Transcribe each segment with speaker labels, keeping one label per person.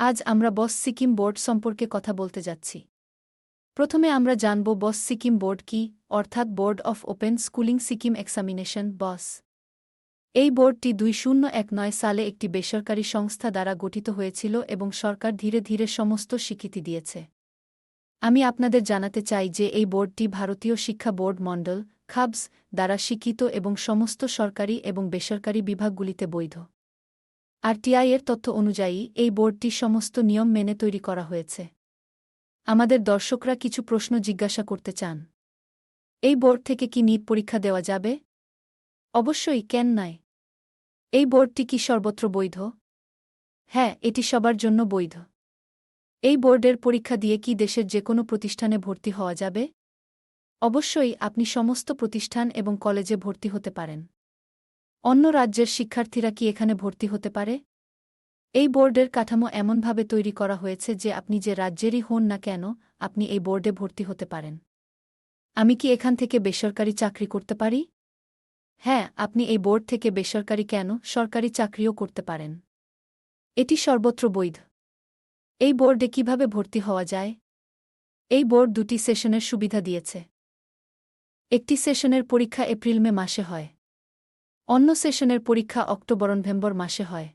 Speaker 1: আজ আমরা বস সিকিম বোর্ড সম্পর্কে কথা বলতে যাচ্ছি। প্রথমে আমরা জানব বস সিকিম বোর্ড কি, অর্থাৎ board of open schooling Sikkim examination, BOSSE. এই বোর্ডটি দুই শূন্য এক নয় সালে একটি বেসরকারি সংস্থা দ্বারা গঠিত হয়েছিল এবং সরকার ধীরে ধীরে সমস্ত স্বীকৃতি দিয়েছে। আমি আপনাদের জানাতে চাই যে এই বোর্ডটি ভারতীয় শিক্ষা বোর্ড মণ্ডল, খাবস, দ্বারা স্বীকৃত এবং সমস্ত সরকারি এবং বেসরকারি বিভাগগুলিতে বৈধ। আরটিআই এর তথ্য অনুযায়ী, এই বোর্ডটি সমস্ত নিয়ম মেনে তৈরি করা হয়েছে। আমাদের দর্শকরা কিছু প্রশ্ন জিজ্ঞাসা করতে চান। এই বোর্ড থেকে কি নিট পরীক্ষা দেওয়া যাবে? অবশ্যই, কেন নয় এই বোর্ডটি কি সর্বত্র বৈধ? হ্যাঁ এটি সবার জন্য বৈধ। এই বোর্ডের পরীক্ষা দিয়ে কি দেশের যে কোনো প্রতিষ্ঠানে ভর্তি হওয়া যাবে? অবশ্যই, আপনি সমস্ত প্রতিষ্ঠান এবং কলেজে ভর্তি হতে পারেন। অন্য রাজ্যের শিক্ষার্থীরা কি এখানে ভর্তি হতে পারে? এই বোর্ডের কাঠামো এমনভাবে তৈরি করা হয়েছে যে আপনি যে রাজ্যেরই হন না কেন, আপনি এই বোর্ডে ভর্তি হতে পারেন। আমি কি এখান থেকে বেসরকারি চাকরি করতে পারি? হ্যাঁ আপনি এই বোর্ড থেকে বেসরকারি কেন, সরকারি চাকরিও করতে পারেন। এটি সর্বত্র বৈধ। এই বোর্ডে কীভাবে ভর্তি হওয়া যায়? এই বোর্ড দুটি সেশনের সুবিধা দিয়েছে। একটি সেশনের পরীক্ষা এপ্রিল মে মাসে হয়। অন্য সেশনের পরীক্ষা অক্টোবর নভেম্বর মাসে হয়।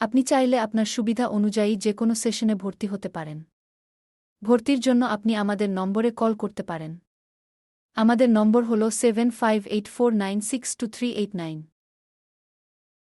Speaker 1: আপনি চাইলে আপনার সুবিধা অনুযায়ী যে কোনো সেশনে ভর্তি হতে পারেন। ভর্তির জন্য আপনি আমাদের নম্বরে কল করতে পারেন। আমাদের নম্বর হল seven five eight four nine six two three eight nine.